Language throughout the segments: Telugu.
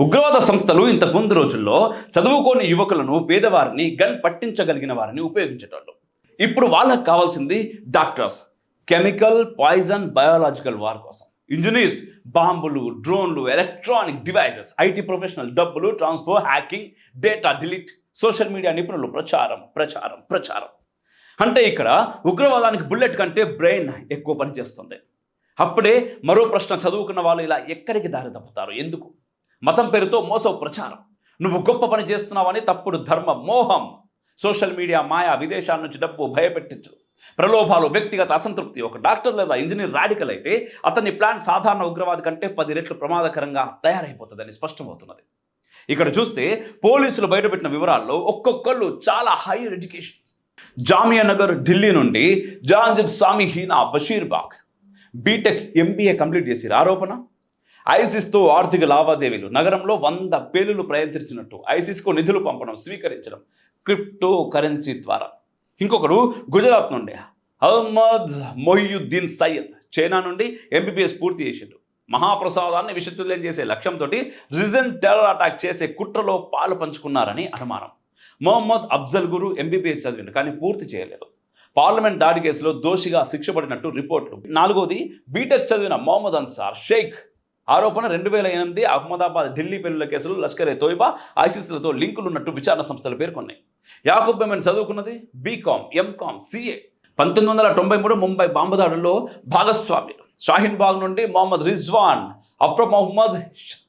ఉగ్రవాద సంస్థలు ఇంత ముందు రోజుల్లో చదువుకోని యువకులను పేదవారిని గన్ పట్టించగలిగిన వారిని ఉపయోగించేటోళ్ళు. ఇప్పుడు వాళ్ళకు కావాల్సింది doctors. Chemical poison biological war కోసం. ఇంజనీర్స్ బాంబులు డ్రోన్లు ఎలక్ట్రానిక్ డివైసెస్ ఐటీ ప్రొఫెషనల్ డబ్బులు transfer hacking data delete social media నిపుణులు ప్రచారం ప్రచారం ప్రచారం. అంటే ఇక్కడ ఉగ్రవాదానికి బుల్లెట్ కంటే బ్రెయిన్ ఎక్కువ పనిచేస్తుంది. అప్పుడే మరో ప్రశ్న చదువుకున్న వాళ్ళు ఇలా ఎక్కడికి దారి తప్పుతారు? ఎందుకు? మతం పేరుతో మోసవు ప్రచారం. నువ్వు గొప్ప పని చేస్తున్నావని తప్పుడు ధర్మ మోహం. సోషల్ మీడియా మాయా విదేశాల నుంచి డబ్బు భయపెట్టించు. ప్రలోభాలు వ్యక్తిగత అసంతృప్తి. ఒక డాక్టర్ లేదా ఇంజనీర్ రాడికల్ అయితే అతని ప్లాన్ సాధారణ ఉగ్రవాది కంటే పది రెట్లు ప్రమాదకరంగా తయారైపోతుందని స్పష్టమవుతున్నది. ఇక్కడ చూస్తే పోలీసులు బయటపెట్టిన వివరాల్లో ఒక్కొక్కళ్ళు చాలా హైయర్ ఎడ్యుకేషన్. జామియా నగర్ ఢిల్లీ నుండి Janjid Sami Heena Bashir Bagh B Tech MBA complete చేసి ఆరోపణ ఐసిస్తో ఆర్థిక లావాదేవీలు. నగరంలో వంద పేలులు ప్రయత్నించినట్టు ఐసిస్కు నిధులు పంపడం స్వీకరించడం క్రిప్టో కరెన్సీ ద్వారా. ఇంకొకరు గుజరాత్ నుండి. అహ్మద్ మొహియుద్దీన్ సయ్యద్ చైనా నుండి ఎంబీబీఎస్ పూర్తి చేసిండు. మహాప్రసాదాన్ని విషతుల్యం చేసే లక్ష్యంతో రిజన్ టెర్రర్ అటాక్ చేసే కుట్రలో పాలు పంచుకున్నారని అనుమానం. మొహమ్మద్ అఫ్జల్ గురు ఎంబీబీఎస్ చదివిండు కానీ పూర్తి చేయలేదు. పార్లమెంట్ దాడి కేసులో దోషిగా శిక్ష పడినట్టు రిపోర్ట్లు. నాలుగోది బీటెక్ చదివిన మొహమ్మద్ అన్సార్ షేక్ ఆరోపణ రెండు వేల ఎనిమిది అహ్మదాబాద్ ఢిల్లీ పెళ్ళిల కేసులు లష్కర్ ఏ తోయిబా ఐసీసీలతో లింకులు ఉన్నట్టు విచారణ సంస్థలు పేర్కొన్నాయి. యాకూబ్ మెమన్ చదువుకున్నది బీకామ్ ఎంకామ్ సిఏ. పంతొమ్మిది వందల తొంభై మూడు ముంబై బాంబు దాడుల్లో భాగస్వామ్యులు షాహీన్ బాగ్ నుండి మొహమ్మద్ రిజ్వాన్ అఫ్ర మొహమ్మద్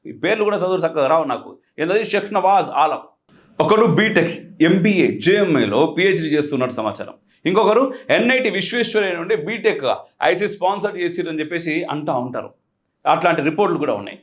ఈ పేర్లు కూడా చదువు చక్కగా రావు నాకు. ఏంటది? షేఖ్ నవాజ్ ఆలం. ఒకరు బీటెక్ ఎంబీఏ జేఎంఏలో పిహెచ్డి చేస్తున్నట్టు సమాచారం. ఇంకొకరు ఎన్ఐటి విశ్వేశ్వరయ్య నుండి బీటెక్ ఐసీ స్పాన్సర్ చేసిరని చెప్పేసి అంటూ ఉంటారు. అట్లాంటి రిపోర్ట్లు కూడా ఉన్నాయి.